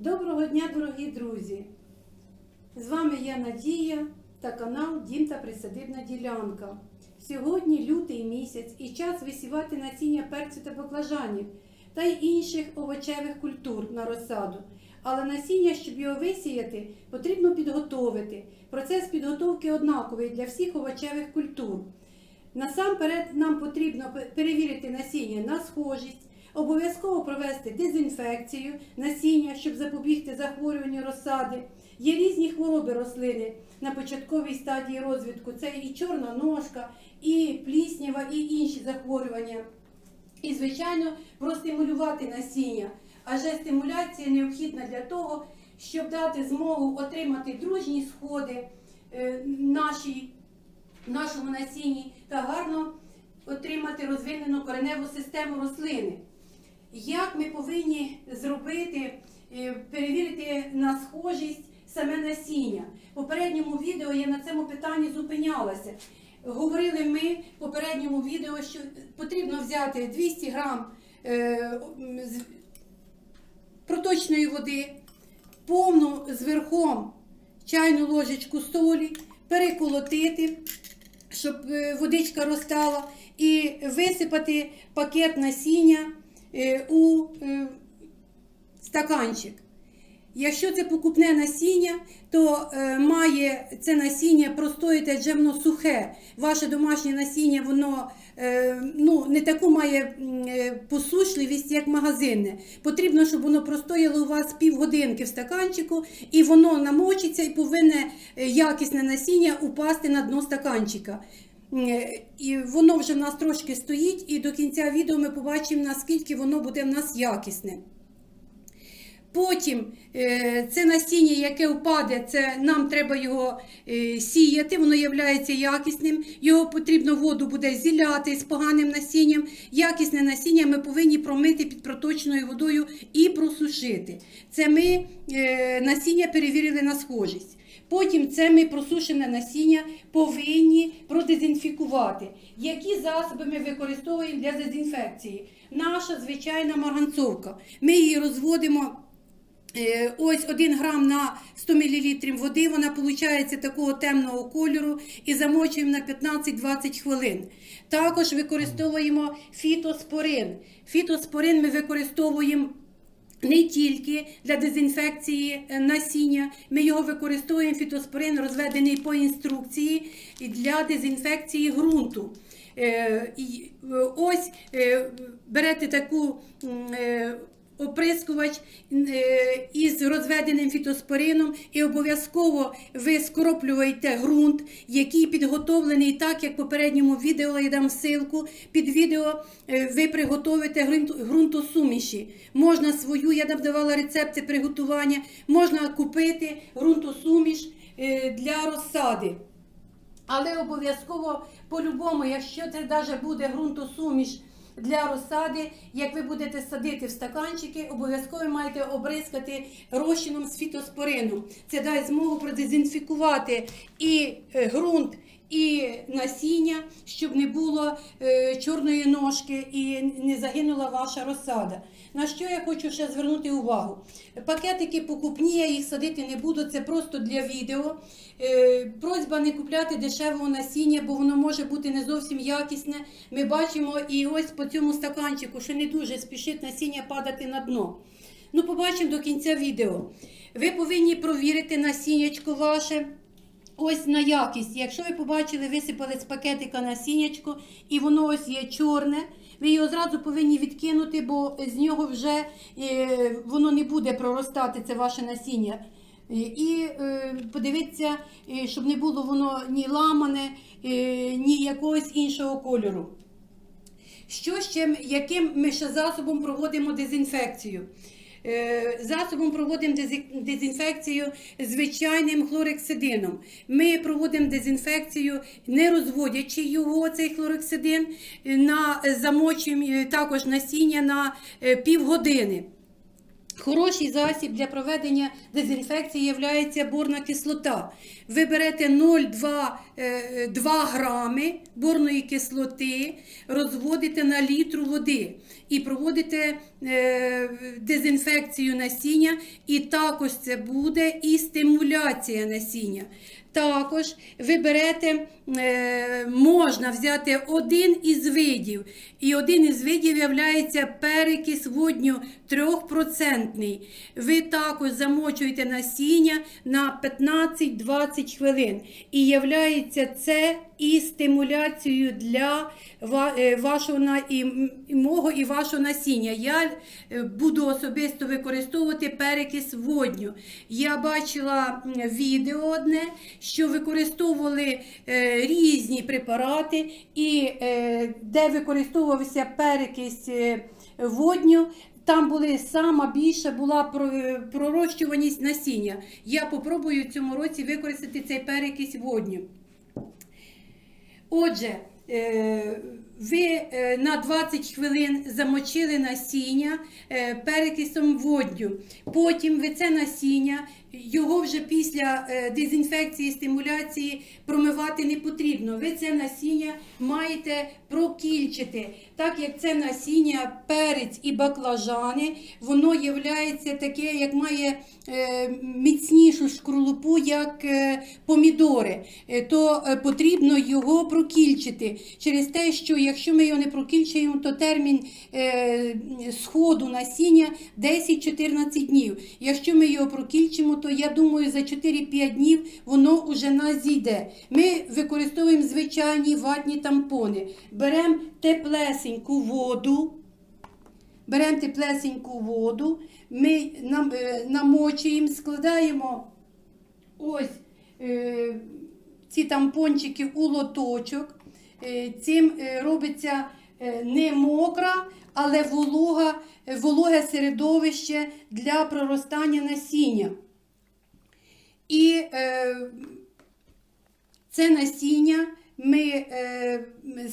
Доброго дня, дорогі друзі! З вами я Надія та канал Дім та Присадибна ділянка. Сьогодні лютий місяць і час висівати насіння перцю та баклажанів та й інших овочевих культур на розсаду. Але насіння, щоб його висіяти, потрібно підготовити. Процес підготовки однаковий для всіх овочевих культур. Насамперед нам потрібно перевірити насіння на схожість, обов'язково провести дезінфекцію насіння, щоб запобігти захворюванню розсади. Є різні хвороби рослини на початковій стадії розвитку. Це і чорна ножка, і пліснява, і інші захворювання. І, звичайно, простимулювати насіння. Адже стимуляція необхідна для того, щоб дати змогу отримати дружні сходи е, нашій нашому насінні та гарно отримати розвинену кореневу систему рослини. Як ми повинні зробити, е, перевірити на схожість саме насіння? В попередньому відео я на цьому питанні зупинялася. Говорили ми в попередньому відео, що потрібно взяти 200 грам е, проточної води, повну зверхом чайну ложечку солі, переколотити, щоб е, водичка розтала, і висипати пакет насіння у е, стаканчик. Якщо це покупне насіння, то е, має це насіння простоїти, адже воно сухе. Ваше домашнє насіння, воно е, ну, не таку має е, посушливість, як магазинне. Потрібно, щоб воно простояло у вас півгодинки в стаканчику, і воно намочиться і повинне е, якісне насіння упасти на дно стаканчика. Е, І воно вже в нас трошки стоїть, і до кінця відео ми побачимо, наскільки воно буде в нас якісне. Потім е, це насіння, яке впаде, це нам треба його е, сіяти, воно є якісним. Його потрібно воду буде зіляти з поганим насінням. Якісне насіння ми повинні промити під проточною водою і просушити. Це ми е, насіння перевірили на схожість. Потім це ми просушене насіння повинні продезінфікувати. Які засоби ми використовуємо для дезінфекції? Наша звичайна марганцовка. Ми її розводимо. Е, Ось 1 грам на 100 мл води, вона виходить такого темного кольору і замочуємо на 15-20 хвилин. Також використовуємо фітоспорин. Фітоспорин ми використовуємо не тільки для дезінфекції е, насіння, ми його використовуємо фітоспорин, розведений по інструкції для дезінфекції ґрунту. Е, Ось берете таку оприскувач е, із розведеним фітоспорином і обов'язково ви скроплюєте ґрунт, який підготовлений так, як в попередньому відео я дам ссылку. Під відео е, ви ґрунту- ґрунтосуміші. Можна свою, я давала рецепти приготування, можна купити ґрунтосуміш е, для розсади. Але обов'язково по-любому, якщо це навіть буде ґрунтосуміш для розсади, як ви будете садити в стаканчики, обов'язково маєте обрискати розчином з фітоспорином. Це дасть змогу продезінфікувати і е, ґрунт, і насіння, щоб не було е, чорної ножки і не загинула ваша розсада. На що я хочу ще звернути увагу? Пакетики покупні, я їх садити не буду, це просто для відео. Е, просьба не купляти дешевого насіння, бо воно може бути не зовсім якісне. Ми бачимо і ось по цьому стаканчику, що не дуже спішить насіння падати на дно. Ну, побачимо до кінця відео. Ви повинні провірити насіннячко ваше. Ось на якість. Якщо ви побачили, висипали з пакетика насіннячко, і воно ось є чорне, ви його зразу повинні відкинути, бо з нього вже е, воно не буде проростати, це ваше насіння. Е, І е, подивіться, щоб не було воно ні ламане, ні якогось іншого кольору. Що ще, яким ми ще засобом проводимо дезінфекцію? Е, Засобом проводимо дезі- дезінфекцію звичайним хлорексидином. Ми проводимо дезінфекцію, не розводячи його, цей хлорексидин, е, на, замочуємо е, також насіння на півгодини. Хороший засіб для проведення дезінфекції є борна кислота. Ви берете 0,2 е, 2 грами борної кислоти, розводите на літру води і проводите е, дезінфекцію насіння, і також це буде і стимуляція насіння. Також ви берете, е, можна взяти один із видів. І один із видів є перекис водню 3%. Ви також замочуєте насіння на 15-20 хвилин. І являється це і стимуляцією для е, вашого і, мого і вашого насіння. Я е, буду особисто використовувати перекис водню. Я бачила відео одне, що використовували е, різні препарати, і е, де використовувався перекись е, водню. Там були сама більша була пророщуваність насіння. Я попробую в цьому році використати цей перекись водню. Отже, ви е, на 20 хвилин замочили насіння е, перекисом водню. Потім ви це насіння, його вже після е, дезінфекції, стимуляції промивати не потрібно. Ви це насіння маєте прокільчити. Так як це насіння, перець і баклажани, воно є таке, як має міцнішу шкрулупу, як помідори, то потрібно його прокільчити. Через те, що якщо ми його не прокільчуємо, то термін е, сходу насіння 10-14 днів. Якщо ми його прокільчимо, то я думаю, за 4-5 днів воно вже нас зійде. Ми використовуємо звичайні ватні тампони. Беремо теплесеньку воду. Беремо теплесеньку воду, ми нам, е, намочуємо, складаємо ось е, ці тампончики у лоточок. Е, цим е, робиться е, не мокра, але волога, вологе середовище для проростання насіння. І це насіння ми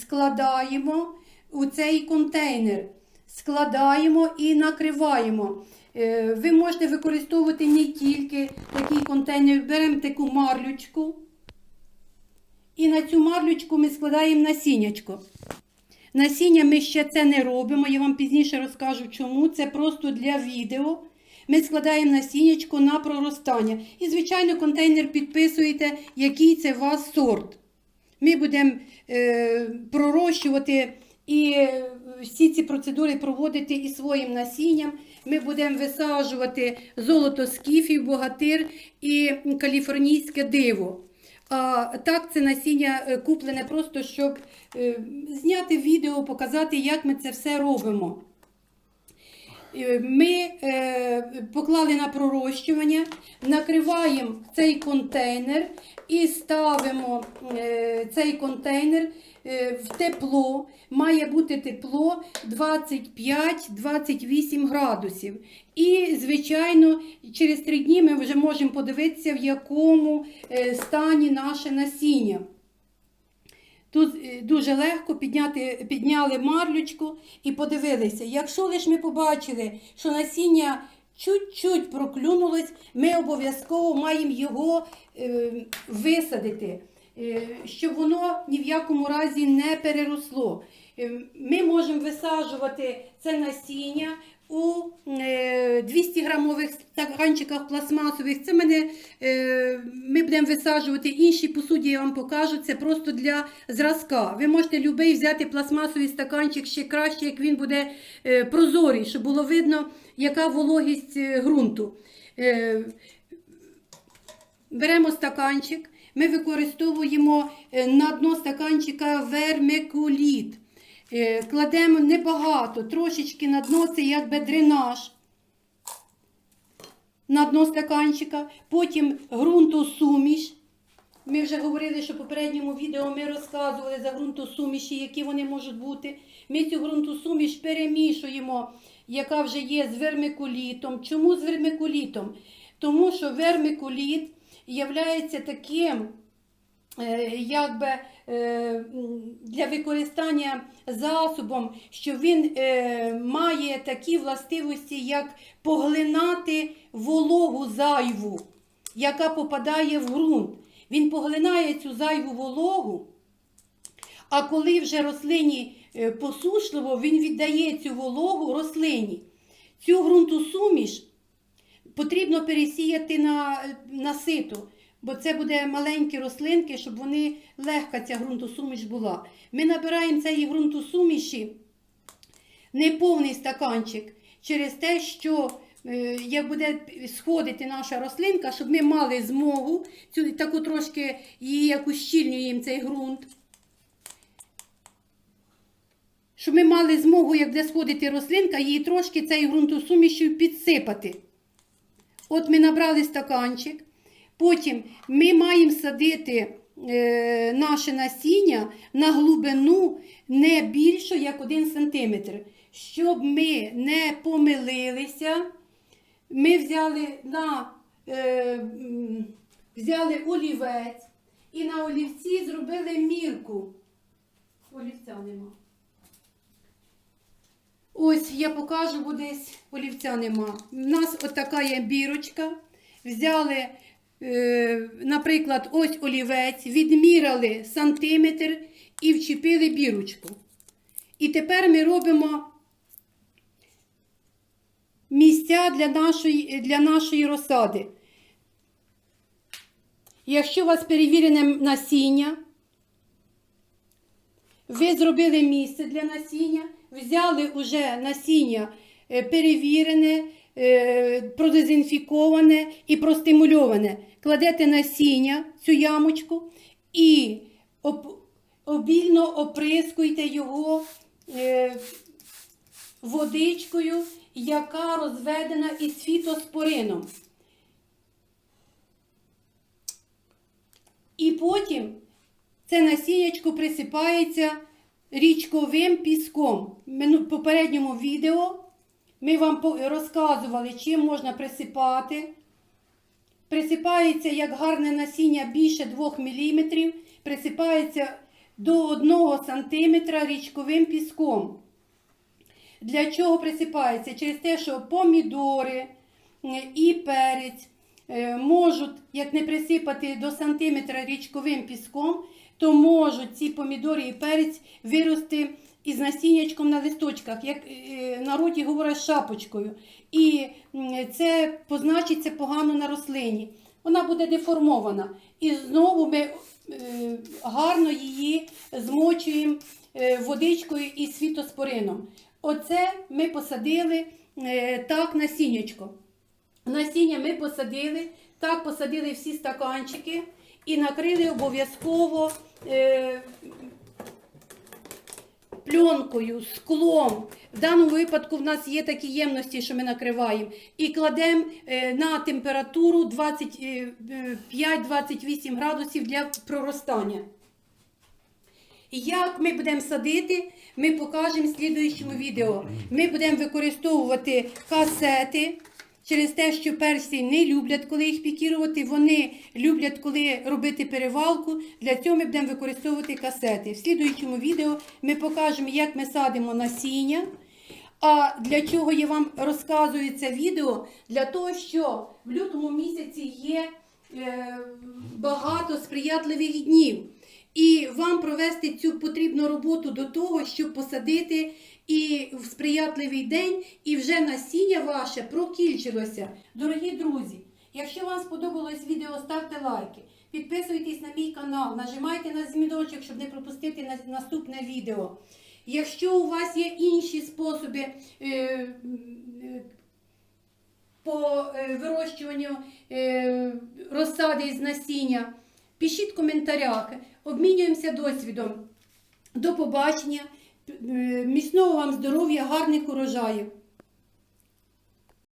складаємо у цей контейнер. Складаємо і накриваємо. Ви можете використовувати не тільки такий контейнер, беремо таку марлючку. І на цю марлючку ми складаємо насіннячко. Насіння ми ще це не робимо, я вам пізніше розкажу чому. Це просто для відео. Ми складаємо насіннячко на проростання. І, звичайно, контейнер підписуєте, який це у вас сорт. Ми будемо е, пророщувати і е, всі ці процедури проводити і своїм насінням. Ми будемо висаджувати золото скіфів, богатир і каліфорнійське диво. А так це насіння е, куплене просто, щоб е, зняти відео, показати, як ми це все робимо. Е, Ми е, поклали на пророщування, накриваємо цей контейнер і ставимо е, цей контейнер в тепло. Має бути тепло 25-28 градусів. І, звичайно, через три дні ми вже можемо подивитися, в якому стані наше насіння. Тут е, дуже легко підняти, підняли марлючку і подивилися. Якщо лише ми побачили, що насіння чуть-чуть проклюнулось, ми обов'язково маємо його е, висадити, е, щоб воно ні в якому разі не переросло. Е, Ми можемо висаджувати це насіння у е, 200 грамових стаканчиках пластмасових. Це мене, е, ми будемо висаджувати інші посуді, я вам покажу. Це просто для зразка. Ви можете любий взяти пластмасовий стаканчик ще краще, як він буде е, прозорий, щоб було видно, яка вологість е, ґрунту. Е, Беремо стаканчик, ми використовуємо е, на дно стаканчика вермикуліт. Е, Кладемо небагато, трошечки на дно, це якби дренаж на дно стаканчика. Потім ґрунтосуміш. Ми вже говорили, що в попередньому відео ми розказували за ґрунтосуміші, які вони можуть бути. Ми цю ґрунтосуміш перемішуємо, яка вже є з вермикулітом. Чому з вермикулітом? Тому що вермикуліт є таким, е, якби для використання засобом, що він е, має такі властивості, як поглинати вологу зайву, яка попадає в ґрунт. Він поглинає цю зайву вологу. А коли вже рослині е, посушливо, він віддає цю вологу рослині. Цю ґрунтосуміш потрібно пересіяти на, на сито, бо це буде маленькі рослинки, щоб вони легка ця ґрунтосуміш була. Ми набираємо цієї ґрунтосуміші неповний стаканчик через те, що е, як буде сходити наша рослинка, щоб ми мали змогу цю таку трошки її як ущільнюємо цей ґрунт. Щоб ми мали змогу, як буде сходити рослинка, її трошки цією ґрунтосумішю підсипати. От ми набрали стаканчик. Потім ми маємо садити е, наше насіння на глибину не більше, як 1 см. Щоб ми не помилилися, ми взяли на е, взяли олівець і на олівці зробили мірку. Олівця нема. Ось я покажу, бо десь олівця нема. У нас от така є бірочка. Взяли, наприклад, ось олівець, відміряли сантиметр і вчепили бірочку. І тепер ми робимо місця для нашої, для нашої розсади. Якщо у вас перевірене насіння, ви зробили місце для насіння, взяли уже насіння е, перевірене, е, продезінфіковане і простимульоване. Кладете насіння цю ямочку і об- обільно оприскуйте його е, водичкою, яка розведена із фітоспорином. І потім це насіннячко присипається річковим піском. В попередньому відео ми вам розказували, чим можна присипати. Присипається як гарне насіння більше 2 мм, присипається до 1 см річковим піском. Для чого присипається? Через те, що помідори е, і перець е, можуть, як не присипати до сантиметра річковим піском, то можуть ці помідори і перець вирости із насіннячком на листочках, як е, народі говорять шапочкою. І це позначиться погано на рослині. Вона буде деформована. І знову ми е, гарно її змочуємо е, водичкою і світоспорином. Оце ми посадили так насіннячко. Насіння ми посадили, так посадили всі стаканчики і накрили обов'язково пленкою, склом. В даному випадку в нас є такі ємності, що ми накриваємо, і кладемо е, на температуру 25-28 градусів для проростання. Як ми будемо садити, ми покажемо в слідуючому відео. Ми будемо використовувати касети через те, що персі не люблять, коли їх пікірувати. Вони люблять, коли робити перевалку. Для цього ми будемо використовувати касети. В слідуючому відео ми покажемо, як ми садимо насіння. А для чого я вам розказую це відео? Для того, що в лютому місяці є е, багато сприятливих днів. І вам провести цю потрібну роботу до того, щоб посадити і в сприятливий день, і вже насіння ваше прокільчилося. Дорогі друзі, якщо вам сподобалось відео, ставте лайки, підписуйтесь на мій канал, нажимайте на дзвіночок, щоб не пропустити наступне відео. Якщо у вас є інші способи е, е, по е, вирощуванню е, розсади із насіння, пишіть в коментарях, обмінюємося досвідом. До побачення, міцного вам здоров'я, гарних урожаїв!